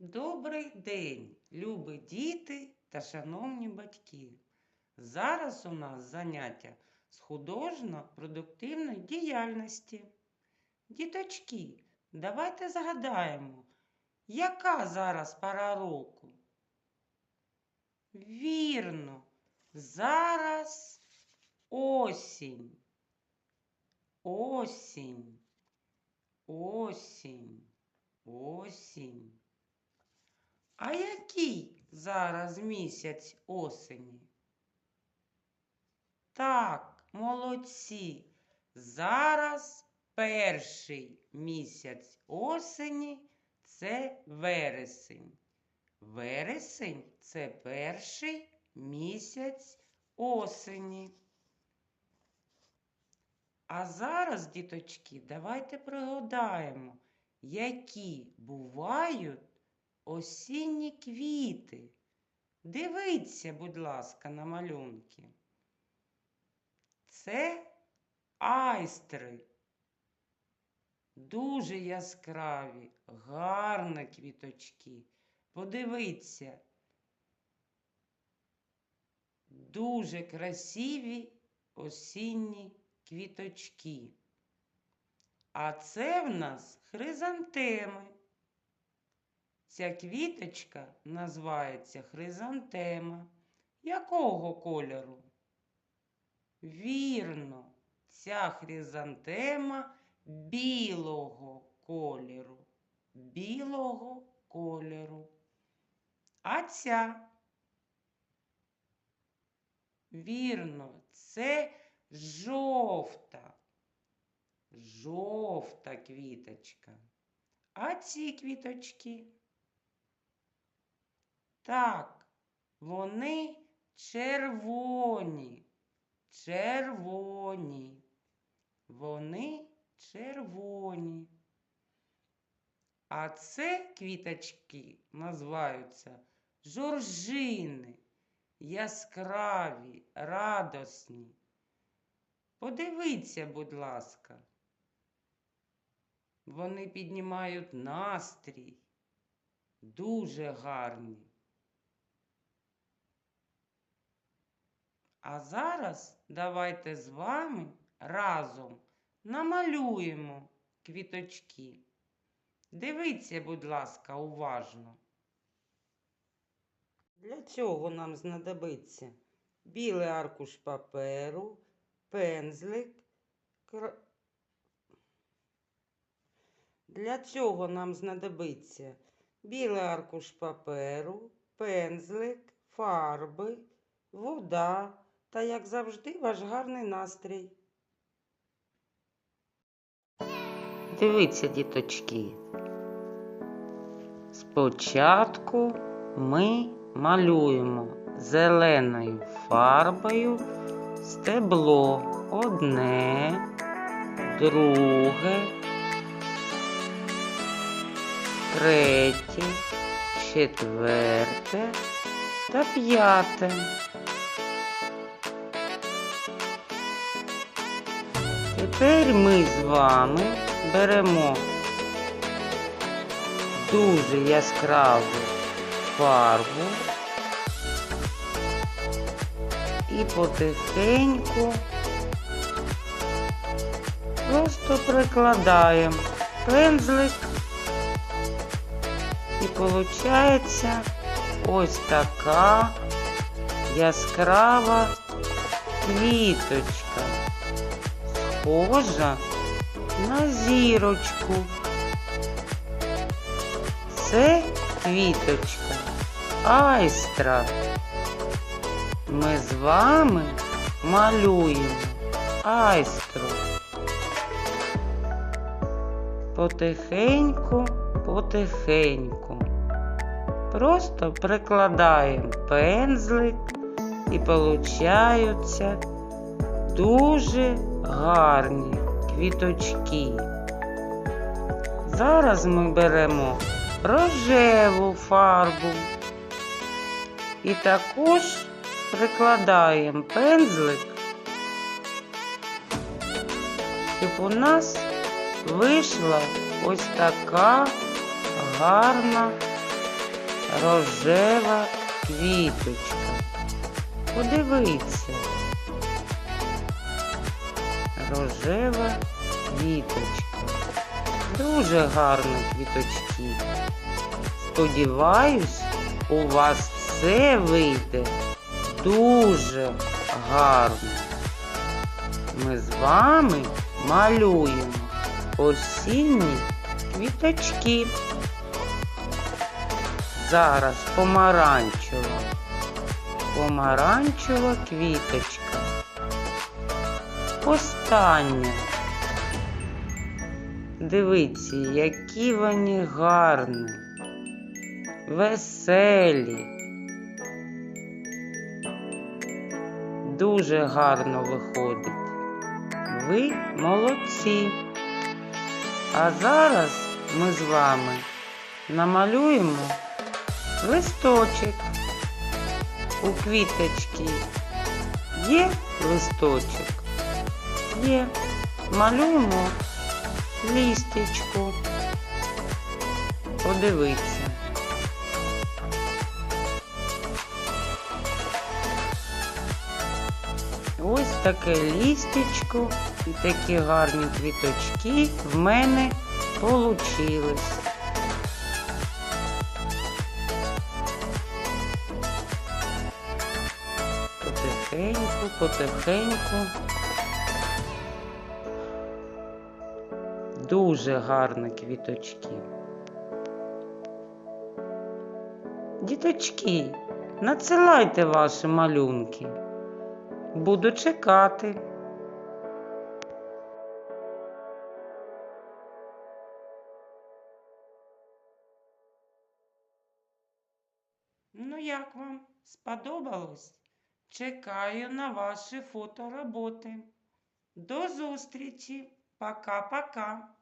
Добрий день, любі діти та шановні батьки. Зараз у нас заняття з художньо-продуктивної діяльності. Діточки, давайте згадаємо, яка зараз пора року? Вірно, зараз осінь. Осінь. Осінь. Осінь. А який зараз місяць осені? Так, молодці. Зараз перший місяць осені це вересень. Вересень це перший місяць осені. А зараз, діточки, давайте пригадаємо, які бувають осінні квіти. Дивіться, будь ласка, на малюнки. Це айстри. Дуже яскраві, гарні квіточки. Подивіться. Дуже красиві осінні квіточки. А це в нас хризантеми. Ця квіточка називається хризантема. Якого кольору? Вірно, ця хризантема білого кольору. Білого кольору. А ця? Вірно, це жовта. Жовта квіточка. А ці квіточки? Так, вони червоні. Червоні. Вони червоні. А це квіточки називаються жоржини, яскраві, радосні. Подивіться, будь ласка. Вони піднімають настрій. Дуже гарні. А зараз давайте з вами разом намалюємо квіточки. Дивіться, будь ласка, уважно. Для цього нам знадобиться білий аркуш паперу, пензлик. Для цього нам знадобиться білий аркуш паперу, пензлик, фарби, вода та, як завжди, ваш гарний настрій. Дивіться, діточки. Спочатку ми малюємо зеленою фарбою стебло одне, друге, третє, четверте та п'яте. Тепер ми з вами беремо дуже яскраву фарбу і потихеньку просто прикладаємо пензлик. І виходить ось така яскрава квіточка, схожа на зірочку. Це квіточка айстра. Ми з вами малюємо айстру. Потихеньку, потихеньку. Просто прикладаємо пензлик і получаються дуже гарні квіточки. Зараз ми беремо рожеву фарбу і також прикладаємо пензлик, щоб у нас вийшла ось така гарна рожева квіточка. Подивіться. Рожева квіточка. Дуже гарно квіточки. Сподіваюсь, у вас все вийде дуже гарно. Ми з вами малюємо осінні квіточки. Зараз помаранчева. Помаранчева квіточка. Остання. Дивіться, які вони гарні, веселі. Дуже гарно виходить. Ви молодці. А зараз ми з вами намалюємо листочок. У квіточки є листочок? Є. Малюємо лістечку. Подивіться. Ось таке лістечко і такі гарні квіточки в мене получились. Потихеньку, потихеньку. Дуже гарні квіточки. Діточки, надсилайте ваші малюнки. Буду чекати. Ну, як вам сподобалось? Чекаю на ваші фотороботи. До зустрічі. Пока-пока.